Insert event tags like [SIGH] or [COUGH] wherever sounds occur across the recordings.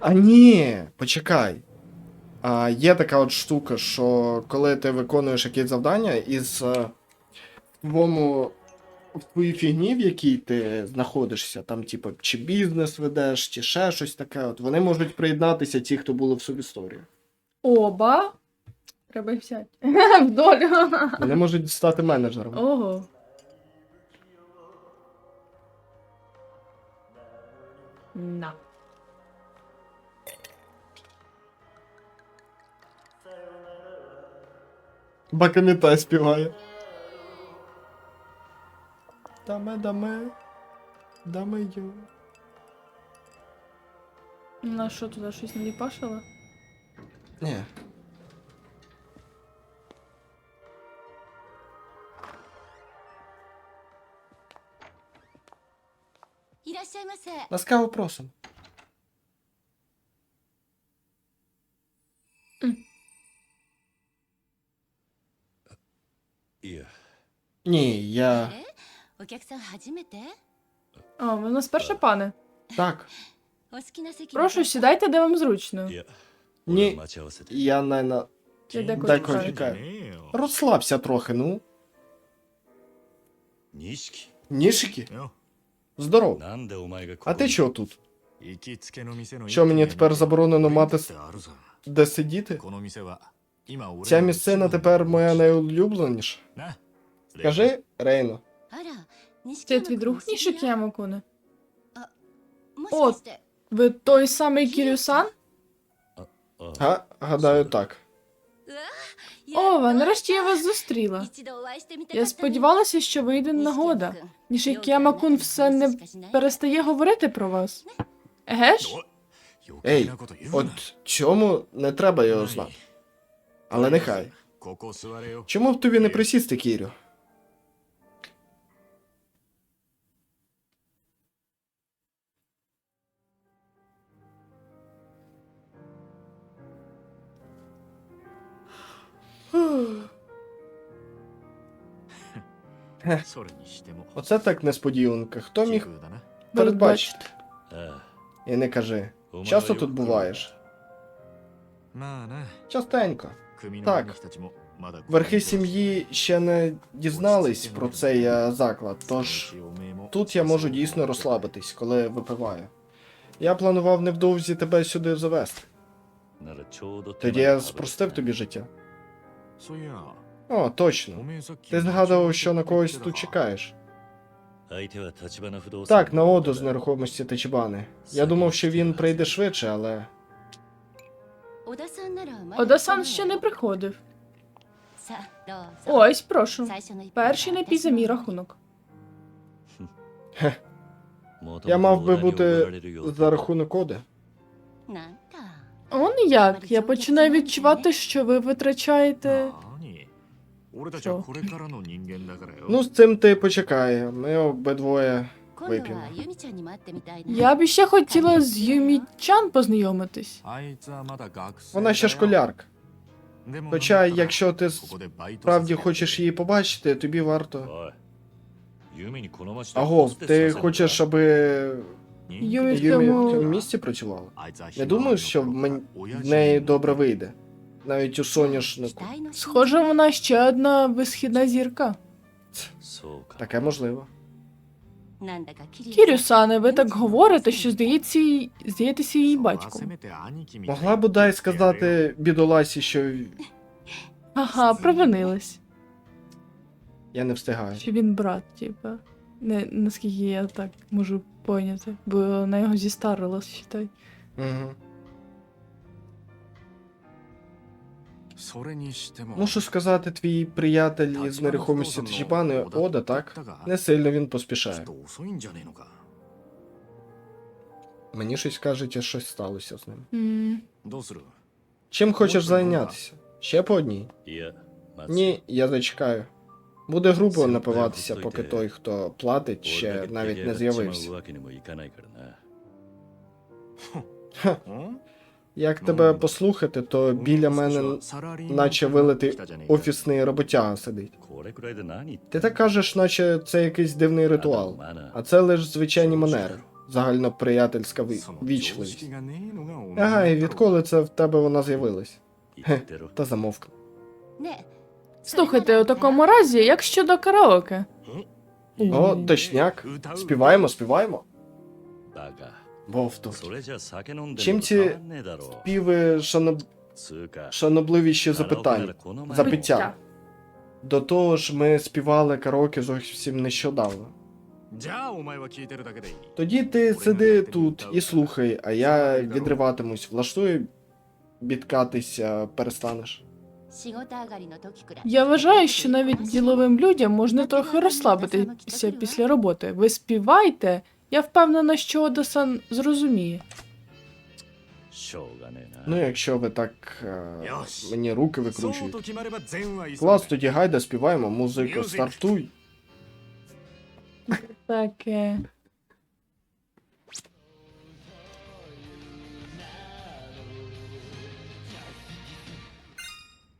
А ні, почекай. А, є така от штука, що коли ти виконуєш якесь завдання із е, в твоєму в твоїй фігні, в якій ти знаходишся, там, типу, чи бізнес ведеш, чи ще щось таке, от вони можуть приєднатися ті, хто були в субісторії. Оба. Треба їх взяти. [LAUGHS] В долю. Вони можуть стати менеджером. Ого. На. Бакамітай співає. Даме, даме. Даме йо. На що туди щось наліпашило? Ні. Ласкаво просим. Ні, я. А, ви у нас перше пане. Так. Прошу, сідайте, де вам зручно. Ні, я не на. Я чекаю. Розслабся трохи, ну. Нішики? Здоров. А ти чого тут? Що мені тепер заборонено мати де сидіти? Ця місцина тепер моя найулюбленіша. Скажи, Рейно. Це твій друг Нішик Ямакуне? О, ви той самий Кірюсан? Га, гадаю, так. Ова, нарешті я вас зустріла. Я сподівалася, що вийде нагода. Нішик Ямакун все не перестає говорити про вас. Еге ж? Ей, от чому не треба його знати? Але нехай. Чому б тобі не присісти, Кірю? Оце так несподіванка. Хто міг передбачити? І не кажи. Часто тут буваєш? Частенько. Так. Верхи сім'ї ще не дізнались про цей е, заклад, тож тут я можу дійсно розслабитись, коли випиваю. Я планував невдовзі тебе сюди завести. Тоді я спростив тобі життя. О, точно. Ти згадував, що на когось тут чекаєш. Так, на оду з нерухомості Тачбани. Я думав, що він прийде швидше, але. Одасан ще не приходив. Ось, прошу. Перший напій за мій рахунок. Я мав би бути за рахунок Оди. Он як? Я починаю відчувати, що ви витрачаєте. Що? Ну, з цим ти почекає. Ми обидвоє вип'ємо. Я б ще хотіла з Юмічан познайомитись. Вона ще школярка. Хоча, якщо ти справді хочеш її побачити, тобі варто. Аго, ти хочеш, аби Юмі в цьому місці працювала. Не думаю, що в в неї добре вийде. Навіть у соняшнику. Схоже, вона ще одна висхідна зірка. Таке можливо. Кірюсане, ви так говорите, що здається, їй- її батьком. Могла б, дай, сказати бідоласі, що Ага, провинилась. я не встигаю. Чи він брат, типа. Не, наскільки я так можу Поняти, бо вона його зістарилась, считай. Угу. Мушу сказати, твій приятель із нерухомості Тачібани Ода, так? Не сильно він поспішає. Мені щось кажуть, щось сталося з ним. Чим хочеш зайнятися? Ще по одній? Ні, я зачекаю. Буде грубо напиватися, поки той, хто платить, ще навіть не з'явився. Ха. Як тебе послухати, то біля мене, наче вилитий офісний роботяга сидить. Ти так кажеш, наче це якийсь дивний ритуал, а це лише звичайні манери, загальноприятельська вічливість. Ага, і відколи це в тебе вона з'явилась? Та замовкни. Слухайте, у такому разі, як щодо караоке. О, точняк. Співаємо, співаємо. Вов тут. Чим ці співи шаноб... шанобливіші запитання? Запиття. До того ж, ми співали караоке зовсім нещодавно. Тоді ти сиди тут і слухай, а я відриватимусь, влаштую, бідкатися перестанеш. Я вважаю, що навіть діловим людям можна трохи розслабитися після роботи. Ви співайте. Я впевнена, що Одасан зрозуміє. Ну, якщо ви так е, мені руки викручуєте. Клас, тоді гайда співаємо, музику стартуй. Таке.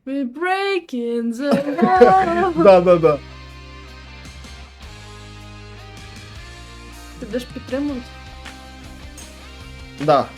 We're breaking the [LAUGHS] law. Да, да, да. Ти будеш підтримувати? Да.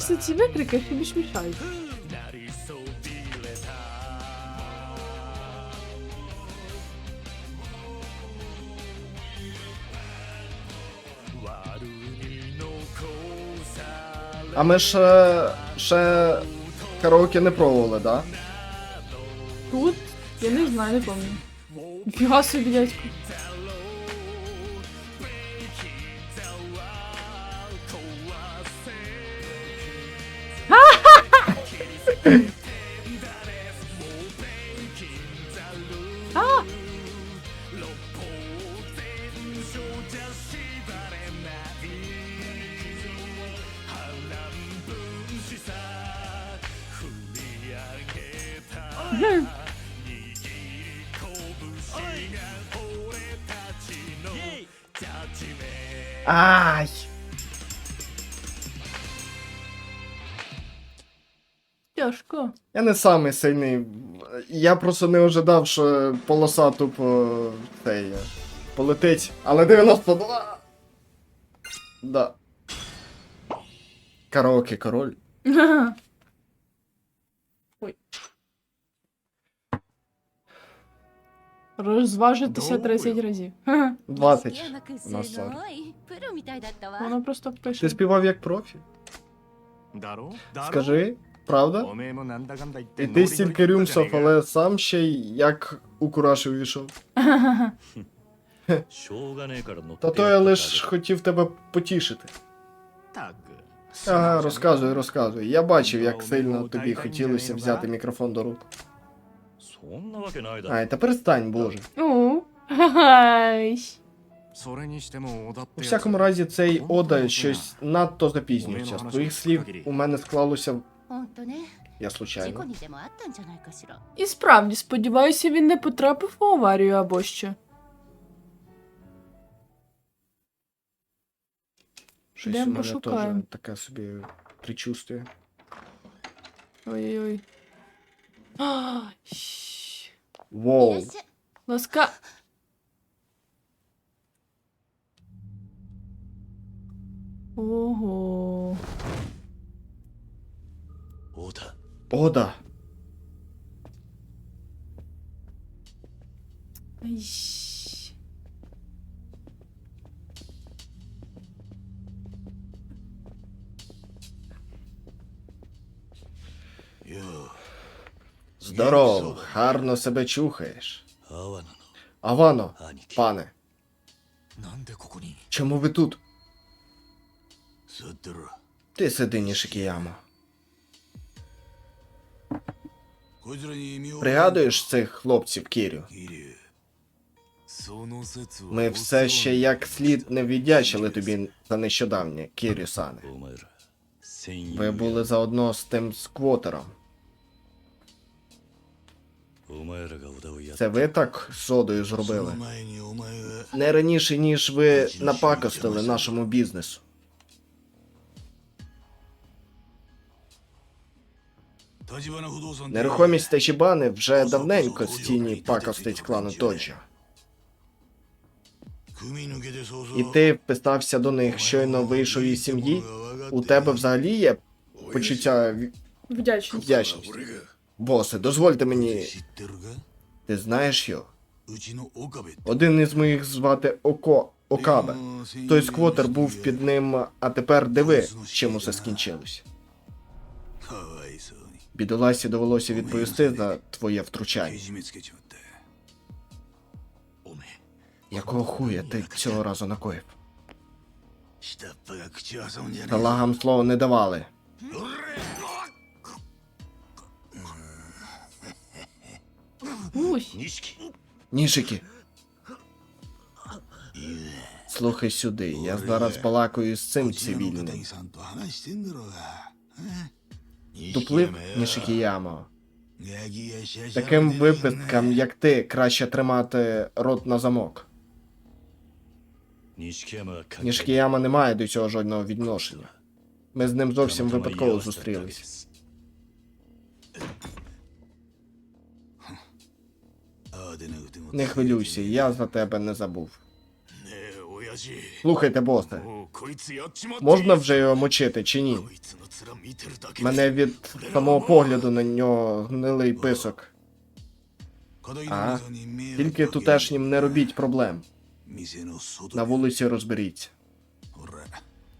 Кажется, ці викрики більш мішають. А ми ще, ще караоке не пробували, да? Тут? Я не знаю, не пам'ятаю. Фіга собі, дядько. А! Мгм. Ай! було? Я не самий сильний. Я просто не ожидав, що полоса тупо те полетить. Але 92. Да. Караоке король. [LAUGHS] Ой. Розважитися 30 разів. [LAUGHS] 20. Воно просто пише. Ти співав як профі. Скажи правда? І ти стільки рюмсов, але сам ще й як у кураші увійшов. Та то я лиш хотів тебе потішити. Ага, розказуй, розказуй. Я бачив, як сильно тобі хотілося взяти мікрофон до рук. Ай, та перестань, боже. У всякому разі, цей Ода щось надто запізнюється. З твоїх слів у мене склалося я случайно. І справді, сподіваюся, він не потрапив у аварію або що. Щось Йдемо у мене пошукаємо. теж таке собі причувствує. Ой-ой-ой. Воу. Ласка. Ого. Ода. Ода. Ай. Здорово, гарно себе чухаєш. Авано, пане. Чому ви тут? Ти сиди, Нішикіяма. Пригадуєш цих хлопців, Кірю? Ми все ще як слід не віддячили тобі за нещодавнє, Кірю Сане. Ви були заодно з тим сквотером. Це ви так з содою зробили? Не раніше, ніж ви напакостили нашому бізнесу. Нерухомість Тачібани вже давненько з тіні пакостить клану Тоджо. І ти вписався до них, щойно вийшов із сім'ї? У тебе взагалі є почуття ві- Вдячність. Босе, дозвольте мені. Ти знаєш його? Один із моїх звати Око Окабе. Той сквотер був під ним, а тепер диви, чим усе скінчилось. Бідоласі довелося відповісти за твоє втручання. Якого хуя ти цього разу накоїв? Талагам слова не давали. Нішики. Слухай сюди, я зараз балакаю з цим цивільним дуплив, ніж Гіямо. Таким випадкам, як ти, краще тримати рот на замок. Нішкіяма не має до цього жодного відношення. Ми з ним зовсім випадково зустрілись. Не хвилюйся, я за тебе не забув. Слухайте, босе, можна вже його мочити чи ні? Мене від самого погляду на нього гнилий писок. А, Тільки тутешнім не робіть проблем. На вулиці розберіться.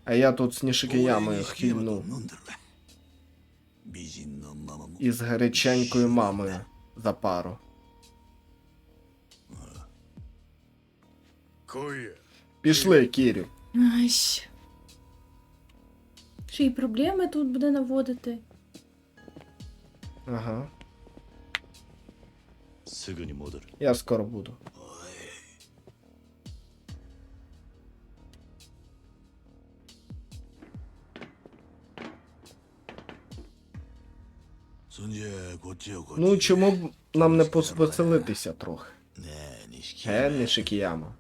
А я тут з Нішикіямою хильну. Із гаряченькою мамою за пару. Пішли, Кірю. Ай. Ще й проблеми тут буде наводити. Ага. Я скоро буду. Ну чому б нам не поселитися трохи? Е, не шикіяма.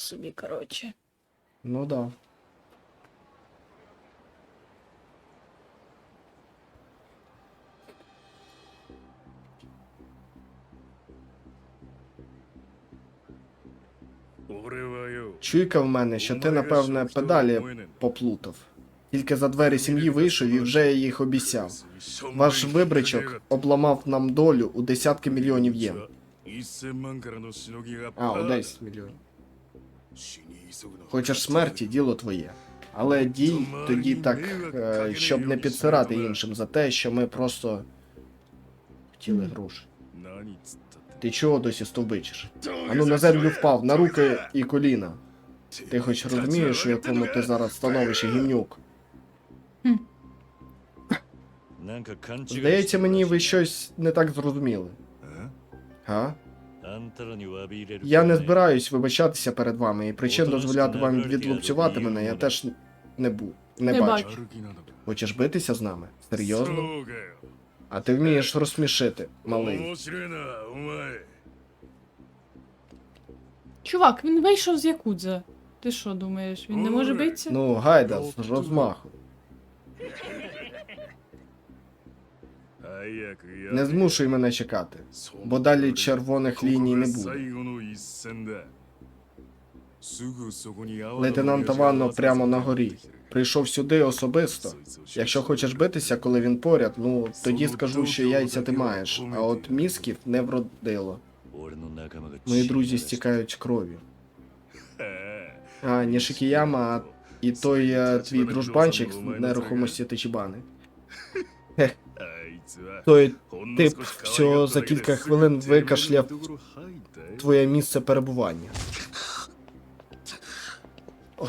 Собі, коротше. Ну да. Чуйка в мене, що ти, напевне, педалі поплутав. Тільки за двері сім'ї вийшов і вже їх обіцяв. Ваш вибричок обламав нам долю у десятки мільйонів єн. А, у 10 мільйонів. Хочеш смерті, діло твоє. Але дій тоді так, е, щоб не підсирати іншим за те, що ми просто хотіли гроші. Ти чого досі стовбичиш? Ану на землю впав, на руки і коліна. Ти хоч розумієш, у якому ти зараз становище гімнюк? Здається, мені ви щось не так зрозуміли. Га? Я не збираюсь вибачатися перед вами, і причин дозволяти вам відлупцювати мене я теж не бу... не, не бачу. бачу. Хочеш битися з нами? Серйозно? А ти вмієш розсмішити, малий. Чувак, він вийшов з якудза. Ти що думаєш? Він не може битися? Ну, гайда, з розмаху. Не змушуй мене чекати, бо далі червоних ліній не буде. Лейтенант Авано прямо на горі. Прийшов сюди особисто. Якщо хочеш битися, коли він поряд, ну тоді скажу, що яйця ти маєш, а от мізків не вродило. Мої друзі стікають крові. А Нішикіяма і той е, твій дружбанчик з нерухомості Тичібани той тип все за кілька хвилин викашляв твоє місце перебування. Ой.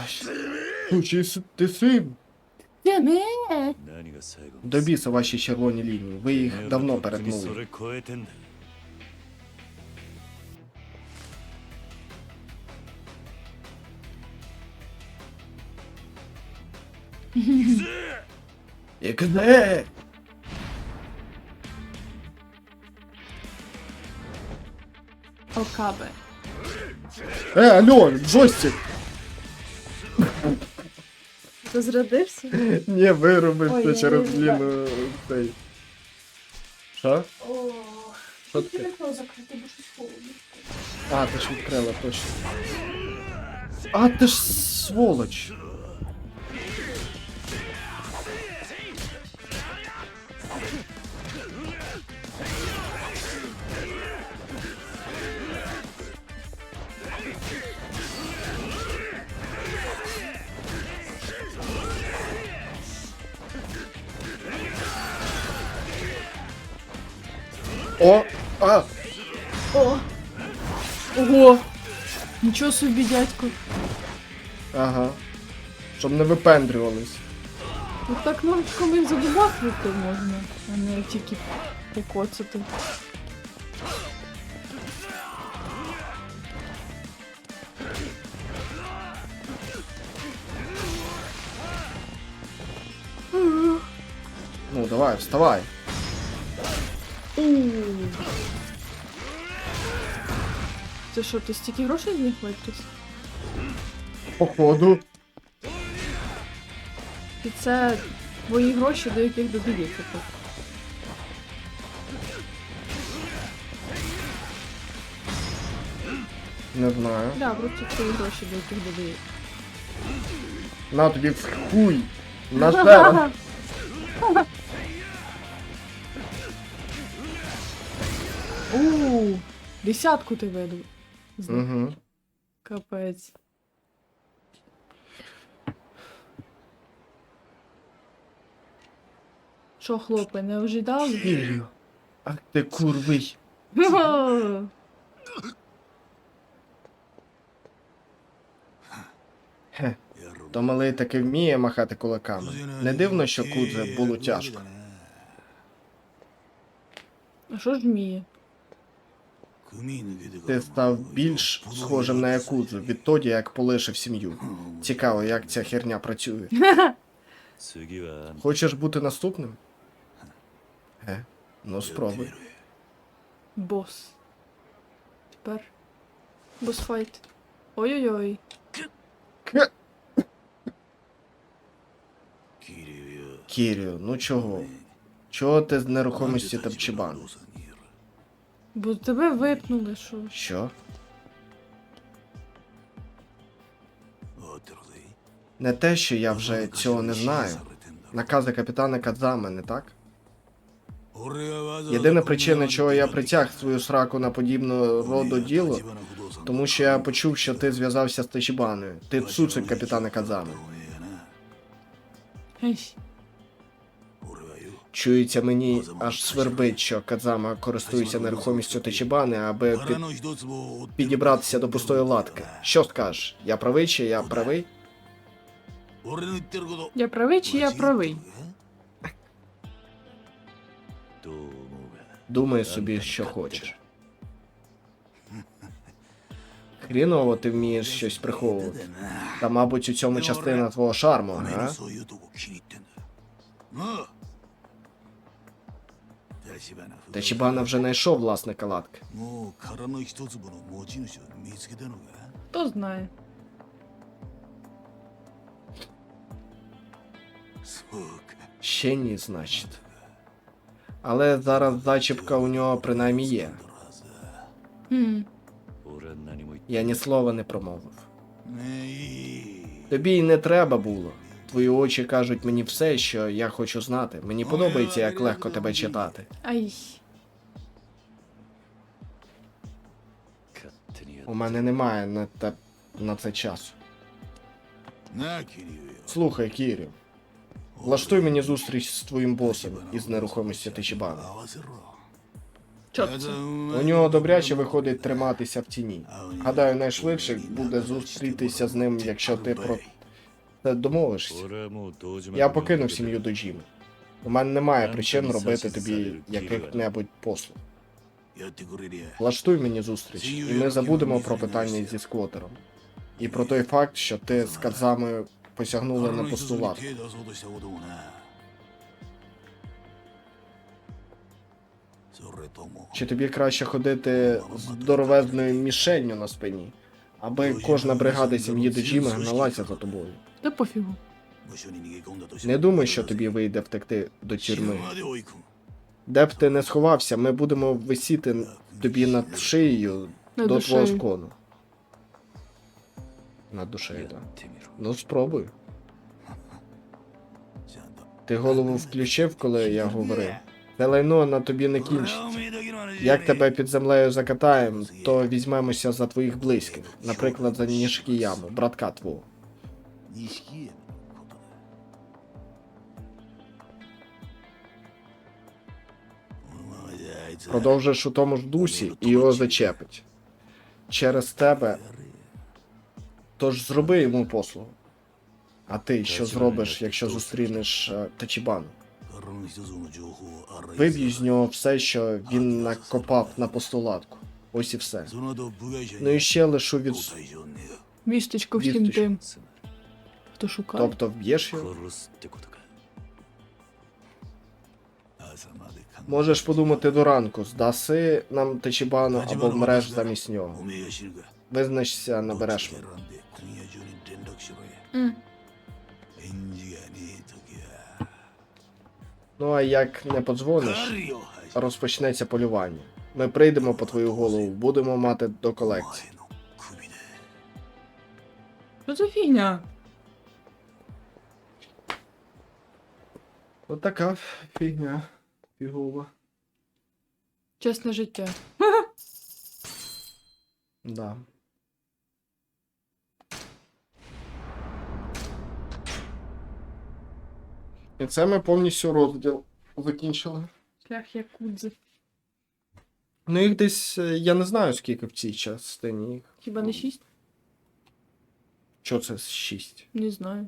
До біса ваші червоні лінії. Ви їх давно перетнули. Ікзе! Окабе. Е, алло, джойстик! Розрядився? Ні, виробив Ой, я через не ліну цей. Що? О, Що таке? вікно закрити, бо щось холодно. А, ти ж відкрила, точно. А, ти ж сволоч. О! А! О! Ого! Нічого собі, дядько. Ага. Щоб не випендрювались. От так нам коли задобахнути можна, а не тільки покоцати. Ну, давай, вставай. Це що, ти стільки грошей з них витрус? Походу. І це твої гроші, до яких додається тут. Не знаю. Да, просто твої гроші, до яких додається. На тобі в хуй. На тебе. Ууу, [LAUGHS] десятку ти веду. Угу. Капець. Що, хлопи, не ожидали? Ілю. Ах ти курвий. Хе. То малий таки вміє махати кулаками. Не дивно, що кудзе було тяжко. А що ж вміє? Ти став більш схожим на якудзу відтоді, як полишив сім'ю. Цікаво, як ця херня працює. Хочеш бути наступним? Е, Ну спробуй. Бос. Тепер. Босфайт. Ой-ой-ой. Кірію, ну чого? Чого ти з нерухомості Табчібану? Бо тебе випнули, що? Що? Не те, що я вже цього не знаю. Накази капітана Кадзами, не так? Єдина причина, чого я притяг свою сраку на подібну роду діло, тому що я почув, що ти зв'язався з Тачібаною. Ти цуцик капітана Кадзами. Чується мені аж свербить, що Кадзама користується нерухомістю Тачібани, аби під... підібратися до пустої латки. Що скажеш? Я правий чи я правий? Я правий чи я правий? Думай собі, що хочеш. Хріново ти вмієш щось приховувати. Та, мабуть, у цьому частина твого шарму, а? Хіба вона вже знайшов власне калатки. Хто знає? Ще ні, значить. Але зараз зачіпка у нього принаймні є. Хм. Я ні слова не промовив. Тобі й не треба було. Твої очі кажуть мені все, що я хочу знати. Мені подобається, як легко тебе читати. Ай. У мене немає на те, на це часу. Слухай, Кірю. Влаштуй мені зустріч з твоїм босом із нерухомості Тичібана. У нього добряче виходить триматися в тіні. Гадаю, найшвидше буде зустрітися з ним, якщо ти про це домовишся. Я покинув сім'ю до Джіми. У мене немає причин робити тобі яких-небудь послуг. Влаштуй мені зустріч, і ми забудемо про питання зі сквотером. І про той факт, що ти з кадзами посягнули на постулат. Чи тобі краще ходити з здоровезною мішенню на спині, аби кожна бригада сім'ї Доджіми гналася за тобою? Та пофігу. Не думай, що тобі вийде втекти до тюрми. Де б ти не сховався, ми будемо висіти тобі над шиєю над до твого скону. Над душею, так. Ну спробуй. Ти голову включив, коли я говорив. Це лайно на тобі не кінчиться. Як тебе під землею закатаємо, то візьмемося за твоїх близьких, наприклад, за ніжки братка твого. продовжиш у тому ж дусі і його зачепить. Через тебе. Тож зроби йому послугу. А ти що зробиш, якщо зустрінеш е, Тачібану? Виб'ю з нього все, що він накопав на постулатку. Ось і все. Ну і ще лишу від Вісточку всім Вісточку. тим, хто шукає. Тобто вб'єш його? Можеш подумати до ранку, здаси нам Тачібану або вмреш замість нього. Визначся, набереш мене. Ну а як не подзвониш, розпочнеться полювання. Ми прийдемо по твою голову, будемо мати до колекції. Що за фігня? Отака фігня фігова. Чесне життя. [LAUGHS] Да. І це ми повністю розділ закінчили. Шлях якудзи. Ну їх десь. Е, я не знаю, скільки в цій частині їх. Хіба не ну, шість? Що це шість? Не знаю.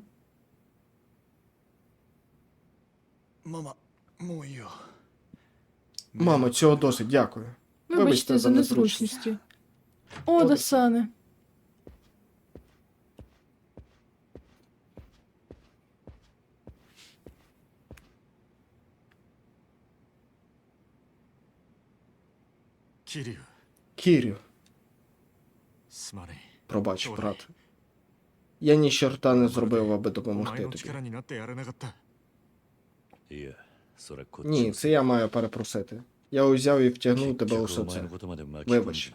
Мама, мою. Мамо, цього досить, дякую. Вибачте, Вибачте за за незручності. О, Дасане. 桐生 Кірю, すまね пробач, брат. Я ні чорта не зробив, аби えお допомогти 前の тобі. 力になってやれなかったいや 40 Ні, це я маю перепросити. Я узяв і втягнув тебе у соце. Вибач.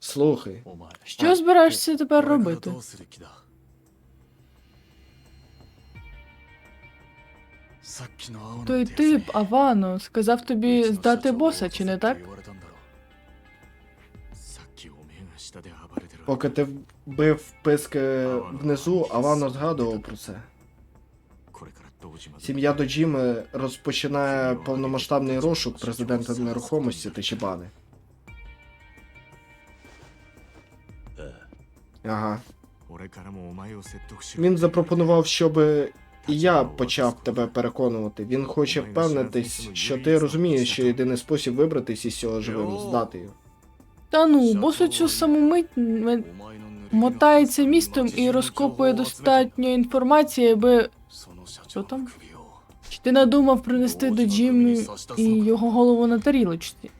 Слухай. Що збираєшся тепер робити? Той тип Авано сказав тобі ну, здати боса, чи не так? Поки ти вбив писки внизу, Авано згадував про це. Сім'я Доджіми розпочинає повномасштабний розшук президента нерухомості Тачібани. Ага. Він запропонував, щоб і я почав тебе переконувати. Він хоче впевнитись, що ти розумієш, що єдиний спосіб вибратись із цього живим здати його. Та ну, бос оцю саму мить мотається містом і розкопує достатньо інформації, аби. Що там? Чи ти надумав принести до Джиммі і його голову на тарілочці?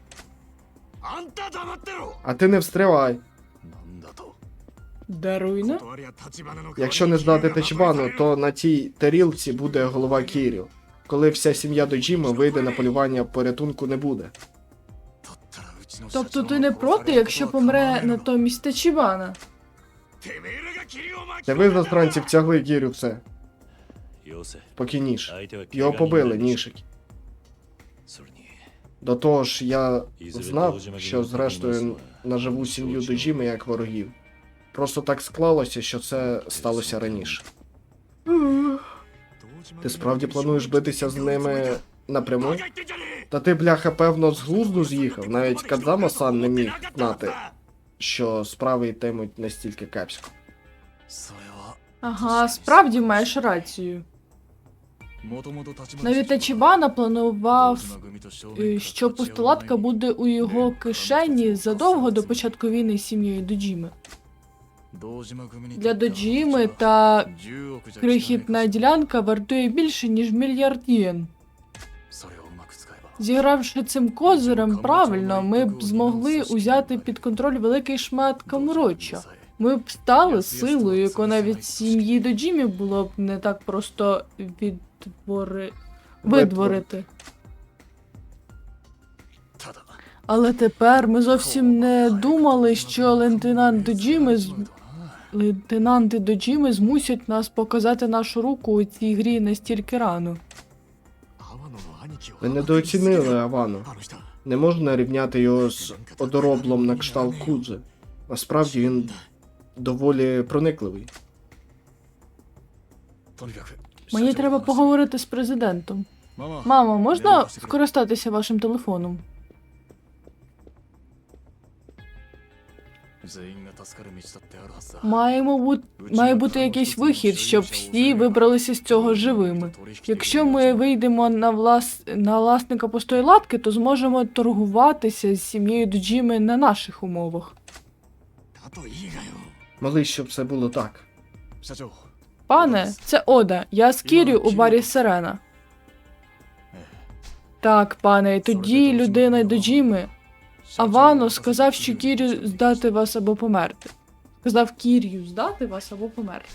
А ти не встрівай. Даруйна? Якщо не знати Тачбану, то на цій тарілці буде голова Кірю. Коли вся сім'я до Джима вийде на полювання, порятунку не буде. Тобто ти не проти, якщо помре натомість Тачібана? Це ви застранці втягли Гірю в це. Спокійніше. Його побили, нішик. До того ж, я знав, що зрештою наживу сім'ю Доджіми як ворогів. Просто так склалося, що це сталося раніше. Ти справді плануєш битися з ними напряму. Та ти, бляха, певно, з глузду з'їхав. Навіть Кадзама сан не міг знати, що справи йтимуть настільки кепсько. Ага, справді маєш рацію. Навіть Тачібана планував, е, що пустолатка буде у його кишені задовго до початку війни з сім'єю Доджіми. Для Доджіми та крихітна ділянка вартує більше, ніж мільярд єн. Зігравши цим козирем правильно, ми б змогли узяти під контроль великий шмат Камуроча. Ми б стали силою, яку навіть сім'ї Доджімі було б не так просто відтвори... видворити. Але тепер ми зовсім не думали, що лейтенант Доджіми з... лейтенанти Доджіми змусять нас показати нашу руку у цій грі настільки рано. Ви недооцінили Авану. Не можна рівняти його з одороблом на кшталт Кудзи. Насправді він доволі проникливий. Мені треба поговорити з президентом. Мамо, можна скористатися вашим телефоном? Маємо бути має бути якийсь вихід, щоб всі вибралися з цього живими. Якщо ми вийдемо на влас... на власника пустої латки, то зможемо торгуватися з сім'єю Доджіми на наших умовах. Молись, щоб все було так. Пане, це Ода. Я з Кірю у барі Сирена. Так, пане, і тоді людина Доджіми. Авано сказав, що Кірю здати вас або померти. Сказав Кір'ю здати вас або померти.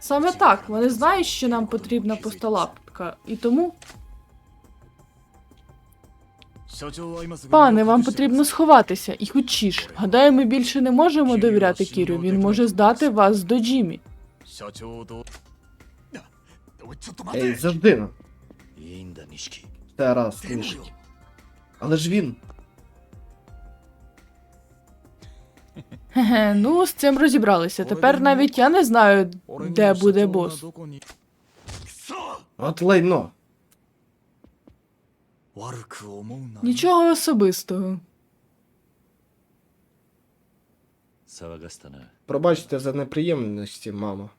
Саме так, вони знають, що нам потрібна постолапка, і тому. Пане, вам потрібно сховатися і хочіш. Гадаю, ми більше не можемо довіряти Кірю. Він може здати вас до Джімі. Ей, завжди. Тарас, лишить. Але ж він. Хе-хе, ну з цим розібралися. Тепер навіть я не знаю, де буде бос. От лайно. Нічого особистого. Пробачте за неприємності, мамо.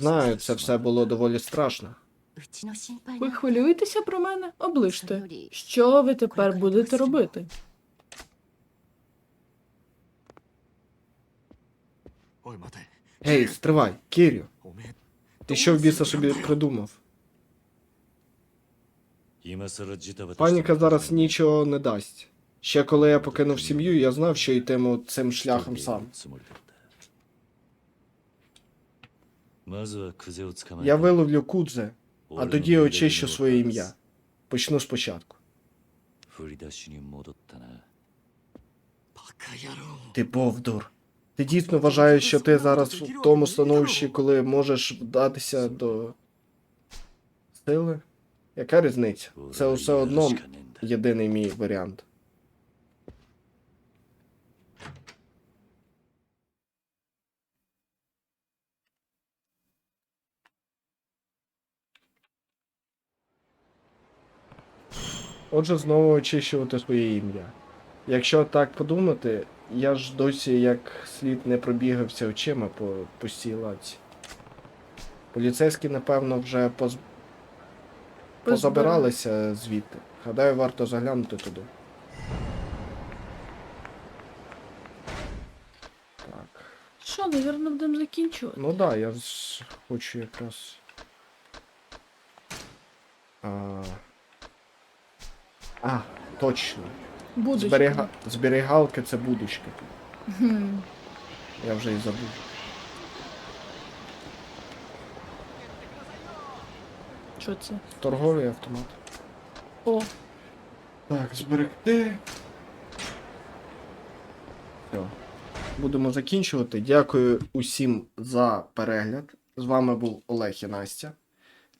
Знаю, це все було доволі страшно. Ви хвилюєтеся про мене? Оближте. Що ви тепер будете робити? Ой, мати. Гей, стривай, Кірю. Ти що в біса собі придумав? Паніка зараз нічого не дасть. Ще коли я покинув сім'ю, я знав, що йтиму цим шляхом сам. Я виловлю кудзе, а тоді очищу своє ім'я. Почну спочатку. Ти повдур. Ти дійсно вважаєш, що ти зараз в тому становищі, коли можеш вдатися до сили? Яка різниця? Це все одно єдиний мій варіант. Отже, знову очищувати своє ім'я. Якщо так подумати я ж досі як слід не пробігався очима по пустій лаці. Поліцейські, напевно, вже поз... позабиралися звідти. Гадаю, варто заглянути туди. Так. Що, навірно, будемо закінчувати? Ну да, я ж хочу якраз. А, а точно. Зберіга... Зберігалки це будочки. Хм. Я вже і забув. Що це? Торговий автомат. О, Так, зберегти. Все. Будемо закінчувати. Дякую усім за перегляд. З вами був Олег і Настя.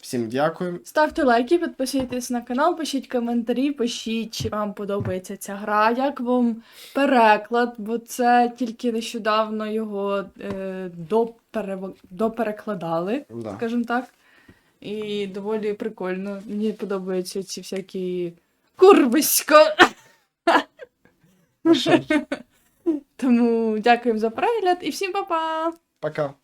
Всім дякую. ставте лайки, підписуйтесь на канал, пишіть коментарі, пишіть, чи вам подобається ця гра, як вам переклад, бо це тільки нещодавно його е, доперев... доперекладали, Да. скажімо так. І доволі прикольно. Мені подобаються ці всякі курбисько. Ну [LAUGHS] Тому дякуємо за перегляд і всім па-па! Пока.